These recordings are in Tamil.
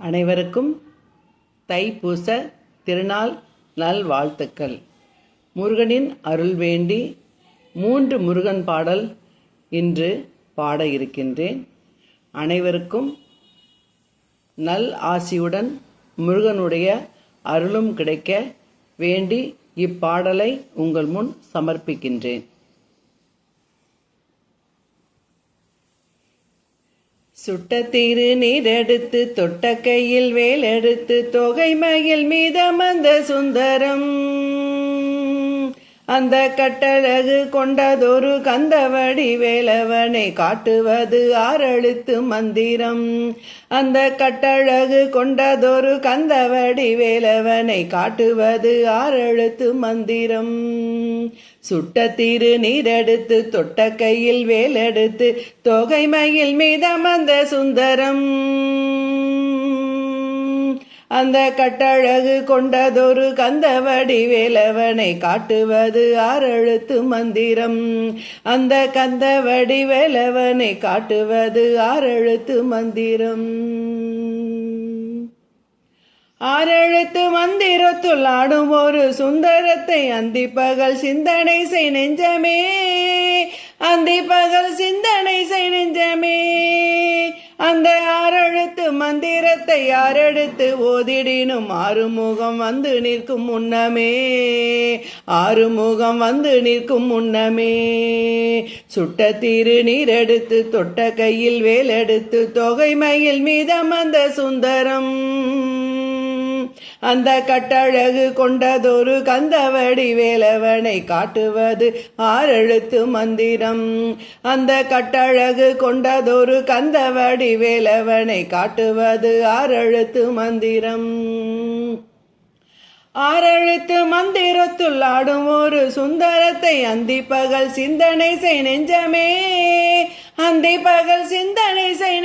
அனைவருக்கும் தைப்பூச திருநாள் நல்வாழ்த்துக்கள். முருகனின் அருள் வேண்டி மூன்று முருகன் பாடல் இன்று பாட இருக்கின்றேன். அனைவருக்கும் நல் ஆசியுடன் முருகனுடைய அருளும் கிடைக்க வேண்டி இப்பாடலை உங்கள் முன் சமர்ப்பிக்கின்றேன். சுட்ட திரு நீரெடுத்து தொட்ட கையில் வேலெடுத்து தொகை மயில் மீதமந்த சுந்தரம். அந்த கட்டழகு கொண்டதொரு கந்தவடி வேலவனை காட்டுவது ஆறெழுத்து மந்திரம். அந்த கட்டழகு கொண்டதொரு கந்தவடி வேலவனை காட்டுவது ஆறெழுத்து மந்திரம். சுட்ட திரு நீரெடுத்து தொட்ட கையில் வேலெடுத்து தொகைமையில் மீதமந்த சுந்தரம். அந்த கட்டழகு கொண்டதொரு கந்தவடி வேலவனை காட்டுவது ஆறெழுத்து மந்திரம். அந்த கந்தவடி வேலவனை காட்டுவது ஆறெழுத்து மந்திரம். ஆறெழுத்து மந்திரத்துள் ஆடும் ஒரு சுந்தரத்தை அந்தி பகல் சிந்தனை செய் நெஞ்சமே. அந்தி பகல் சிந்தனை செய் நெஞ்சமே. அந்த ஆறெழுத்து மந்திரத்தை யாரெடுத்து ஓதிடினும் ஆறுமுகம் வந்து நிற்கும் முன்னமே? ஆறுமுகம் வந்து நிற்கும் முன்னமே? சுட்ட தீரு நீரெடுத்து தொட்ட கையில் வேலெடுத்து தொகைமையில் மீதம் அந்த சுந்தரம். அந்த கட்டழகு கொண்டதொரு கந்தவடி வேலவனை காட்டுவது ஆறெழுத்து மந்திரம். அந்த கட்டழகு கொண்டதொரு கந்தவடி வேலவனை காட்டுவது ஆறெழுத்து மந்திரம். ஆறெழுத்து மந்திரத்துள் ஆடும் ஒரு சுந்தரத்தை அந்தி பகல் சிந்தனை செய் நெஞ்சமே. அந்தி பகல் சிந்தனை செய்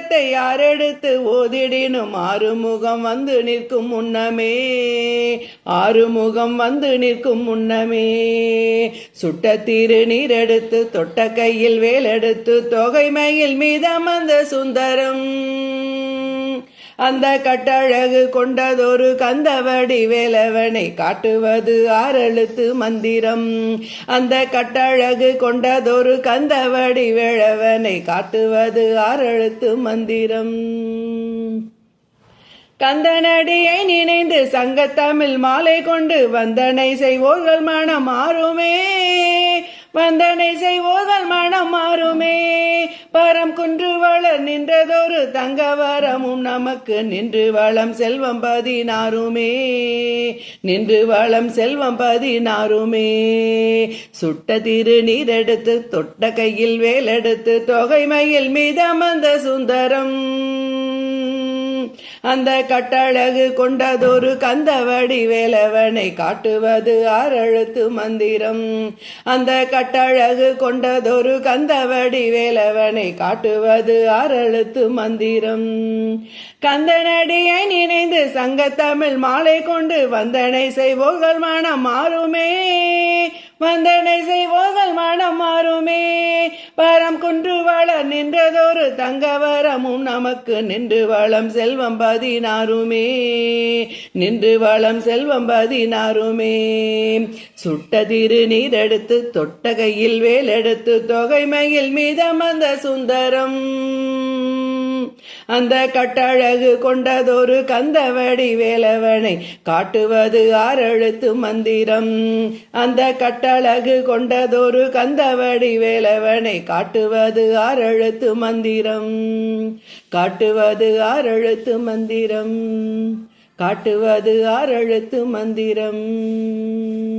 மந்திரத்தை யாரெடுத்து ஓதிடினும் ஆறுமுகம் வந்து நிற்கும் முன்னமே? ஆறுமுகம் வந்து நிற்கும் முன்னமே. சுட்ட தீரு நீரெடுத்து தொட்ட கையில் வேலெடுத்து தொகைமையில் மீதம் அந்த சுந்தரம். அந்த கட்டழகு கொண்டதொரு கந்தவடி வேலவனை காட்டுவது ஆறெழுத்து மந்திரம். அந்த கட்டழகு கொண்டதொரு கந்தவடி வேளவனை காட்டுவது ஆறெழுத்து மந்திரம். கந்தனடியை நினைந்து சங்கத்தமிழ் மாலை கொண்டு வந்தனை செய்வோர்கள் மனம் மாறுமே வந்தனை செய்வோர்கள் மனம் மாறுமே. பரம் குன்று வளர் நின்றதொரு தங்க வரமும் நமக்கு நின்று வளம் செல்வம் பதினாறுமே. நின்று வளம் செல்வம் பதினாறுமே. சுட்ட திரு நீரெடுத்து தொட்ட கையில் வேலெடுத்து தொகைமையில் மீதமந்த சுந்தரம். அந்த கட்டழகு கொண்டதொரு கந்தவடி வேலவனை காட்டுவது அரழுத்து மந்திரம். அந்த கட்டழகு கொண்டதொரு கந்தவடி வேலவனை காட்டுவது அரழுத்து மந்திரம். கந்தனடியை நினைந்து சங்கத்தமிழ் மாலை கொண்டு வந்தனை செய்வோர்கள் மனம் மாறுமே. வந்தனை செய்வோர்கள் மனம் மாறுமே. பரம் குன்று வளர் நின்றதொரு தங்கவரமும் நமக்கு நின்று வளம் செல்வம் பதினாறுமே. நின்று வளம் செல்வம் பதினாறுமே. சுட்ட திரு நீரெடுத்து தொட்டகையில் வேலெடுத்து தொகைமையில் மீதம் அந்த சுந்தரம். அந்த கட்டழகு கொண்டதொரு கந்தவடி வேலவனை காட்டுவது ஆறெழுத்து மந்திரம். அந்த கட்டழகு கொண்டதொரு கந்தவடி வேலவனை காட்டுவது ஆறெழுத்து மந்திரம். காட்டுவது ஆறெழுத்து மந்திரம். காட்டுவது ஆறெழுத்து மந்திரம்.